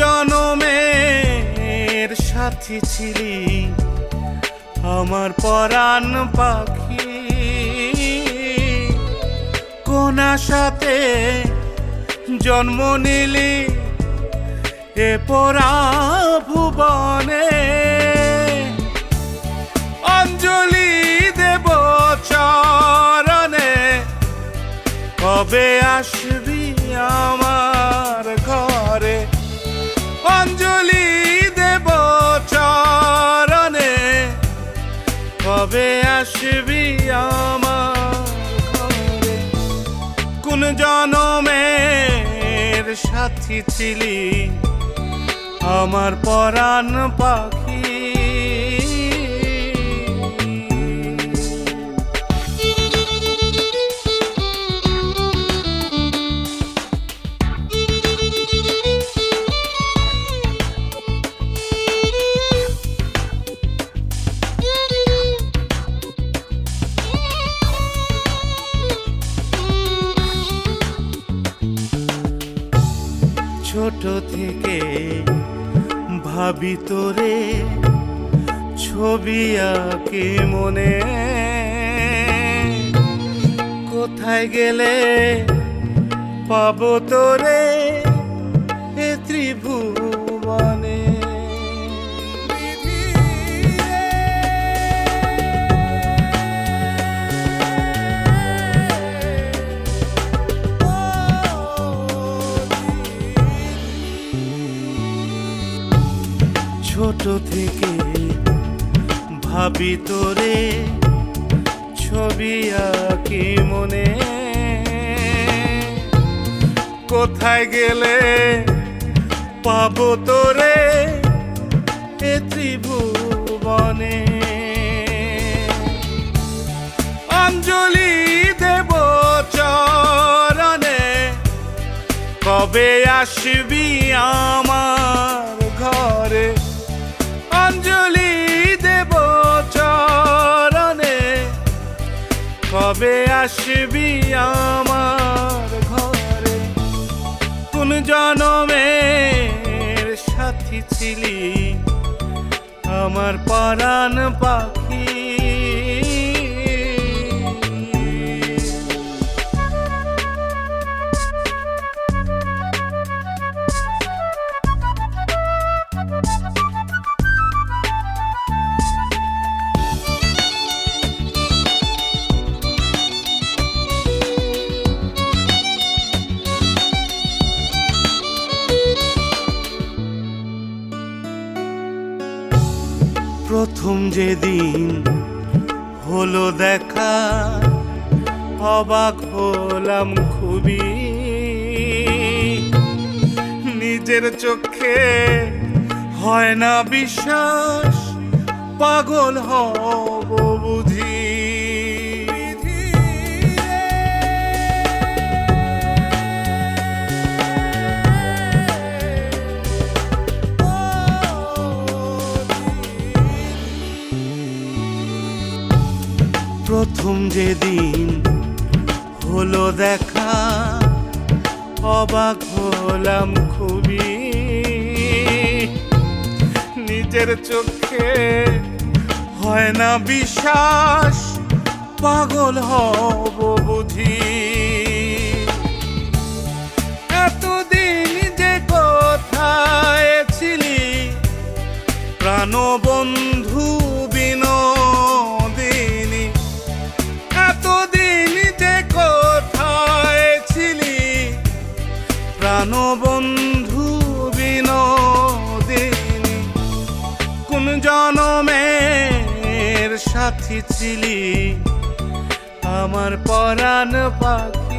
জনমের সাথী ছিলি, আমার পরাণ পাখি। কোন সাথে জন্ম নিলি, এ পরা ভুবনে। অঞ্জলি দেব চরণে, কবে আসবি আমার কবে আসবি আমার কোন জনমের সাথী ছিলি? আমার পরাণ পাখি ছোট থেকে ভাবি তোরে ছবি আঁকি মনে। কোথায় গেলে পাবো তোরে এ ত্রিভুবনে থেকে ভাবি তোরে, ছবি আঁকি মনে। কোথায় গেলে পাবো তোরে এ ত্রিভুবনে? অঞ্জলি দেব চরণে, কবে আসবি আমার কবে আসবি আমার ঘরে? কোন জনমের সাথী ছিলি? আমার পরাণ পাখি প্রথম যেদিন হলো দেখা অবাক হলাম খুবই। নিজের চোখে হয় না বিশ্বাস পাগল হব প্রথম যেদিন হলো দেখা, অবাক হলাম খুবই। নিজের চোখে হয় না বিশ্বাস, পাগল হব বুঝি। এতদিন যে কোথায় ছিলি, প্রাণবন্ধু সাথী ছিলি। আমার পরাণ পাখি